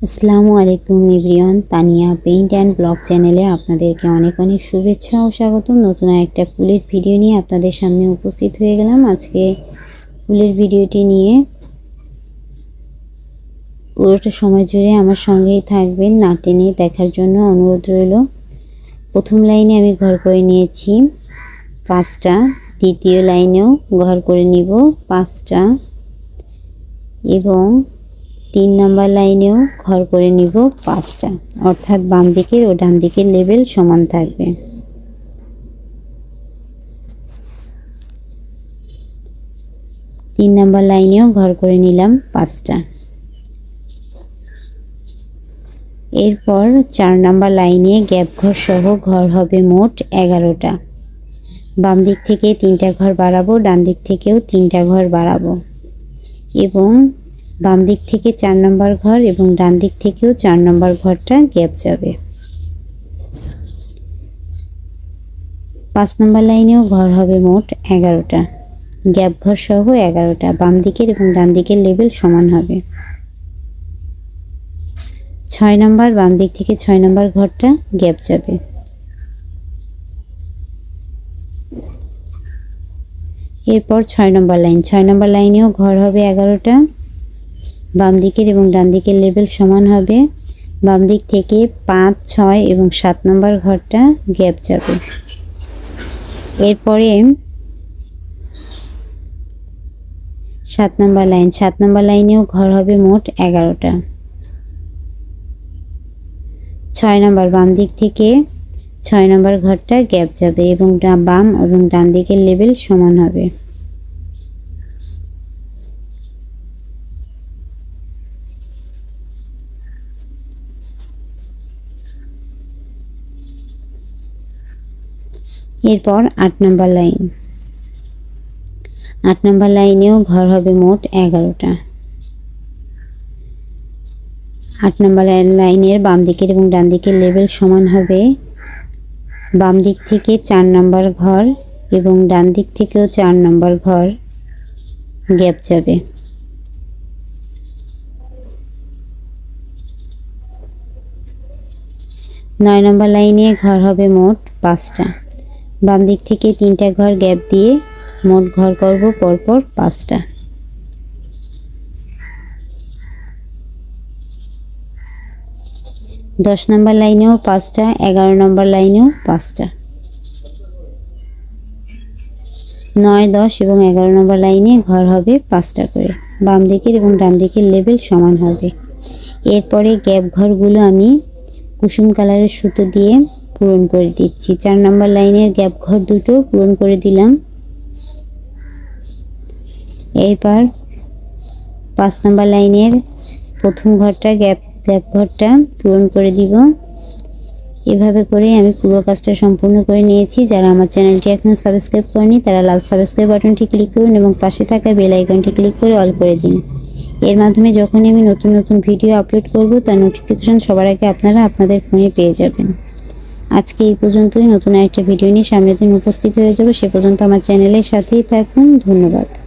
আসসালামু আলাইকুম everyone, Tania paint and blog চ্যানেলে আপনাদেরকে অনেক অনেক শুভেচ্ছা ও স্বাগতম। নতুন একটা ফুলের ভিডিও নিয়ে আপনাদের সামনে উপস্থিত হয়ে গেলাম। আজকে ফুলের ভিডিওটি নিয়ে পুরোটা সময় জুড়ে আমার সঙ্গেই থাকবেন না টেনে দেখার জন্য অনুরোধ রইল। প্রথম লাইনে আমি ঘর করে নিয়েছি, পাঁচটা। দ্বিতীয় লাইনেও ঘর করে নিব, পাঁচটা। এবং তিন নাম্বার লাইনেও ঘর করে নিব পাঁচটা। অর্থাৎ বাম দিকের ও ডান দিকের লেভেল সমান থাকবে। তিন নাম্বার লাইনেও ঘর করে নিলাম পাঁচটা। এরপর চার নাম্বার লাইনে গ্যাপ ঘর সহ ঘর হবে মোট এগারোটা। বাম দিক থেকে তিনটা ঘর বাড়াবো, ডান দিক থেকেও তিনটা ঘর বাড়াবো। এবং বাম দিক থেকে চার নম্বর ঘর এবং ডান দিক থেকেও চার নম্বর ঘরটা গ্যাপ যাবে। পাঁচ নম্বর লাইনেও ঘর হবে মোট এগারোটা। গ্যাপ ঘর সহ এগারোটা। বাম দিকের এবং ডান দিকের লেভেল সমান হবে। ছয় নম্বর, বাম দিক থেকে ছয় নম্বর ঘরটা গ্যাপ যাবে। এরপর ছয় নম্বর লাইন। ছয় নম্বর লাইনেও ঘর হবে এগারোটা। বাম দিকের এবং ডান দিকের লেভেল সমান হবে। বাম দিক থেকে পাঁচ, ছয় এবং সাত নম্বর ঘরটা গ্যাপ যাবে। এরপরে সাত নম্বর লাইন, সাত নম্বর লাইনেও ঘর হবে মোট এগারোটা। ছয় নম্বর বাম দিক থেকে ছয় নম্বর ঘরটা গ্যাপ যাবে এবং বাম এবং ডান দিকের লেভেল সমান হবে। এরপর আট নম্বর লাইন। আট নম্বর লাইনেও ঘর হবে মোট এগারোটা। আট নম্বর লাইনের বাম দিকের এবং ডান দিকের লেভেল সমান হবে বাম দিক থেকে চার নম্বর ঘর এবং ডান দিক থেকেও চার নম্বর ঘর গ্যাপ যাবে। নয় নম্বর লাইনে ঘর হবে মোট পাঁচটা। বাম দিক থেকে তিনটা ঘর গ্যাপ দিয়ে মোট ঘর করব পরপর পাঁচটা। দশ নম্বর লাইনেও পাঁচটা, এগারো নম্বর লাইনেও পাঁচটা। নয়, দশ এবং এগারো নম্বর লাইনে ঘর হবে পাঁচটা করে। বাম দিকের এবং ডান দিকের লেভেল সমান হবে। এরপরে গ্যাপ ঘরগুলো আমি কুসুম কালারের সুতো দিয়ে পূরণ করে দিচ্ছি। চার নম্বর লাইনের গ্যাপ ঘর দুটো পূরণ করে দিলাম। এরপর পাঁচ নম্বর লাইনের প্রথম ঘরটা, গ্যাপ গ্যাপ ঘরটা পূরণ করে দিব। এভাবে করে আমি পুরো কাজটা সম্পূর্ণ করে নিয়েছি। যারা আমার চ্যানেলটি এখনও সাবস্ক্রাইব করেনি তারা লাল সাবস্ক্রাইব বাটনটি ক্লিক করুন এবং পাশে থাকা বেল আইকনটি ক্লিক করে অল করে দিন। এর মাধ্যমে যখনই আমি নতুন নতুন ভিডিও আপলোড করব, তার নোটিফিকেশন সবার আগে আপনারা আপনাদের ফোনে পেয়ে যাবেন। আজকে এই পর্যন্তই। নতুন একটা ভিডিও নিয়ে সামনের দিন উপস্থিত হয়ে যাব। সে পর্যন্ত আমার চ্যানেলের সাথেই থাকুন। ধন্যবাদ।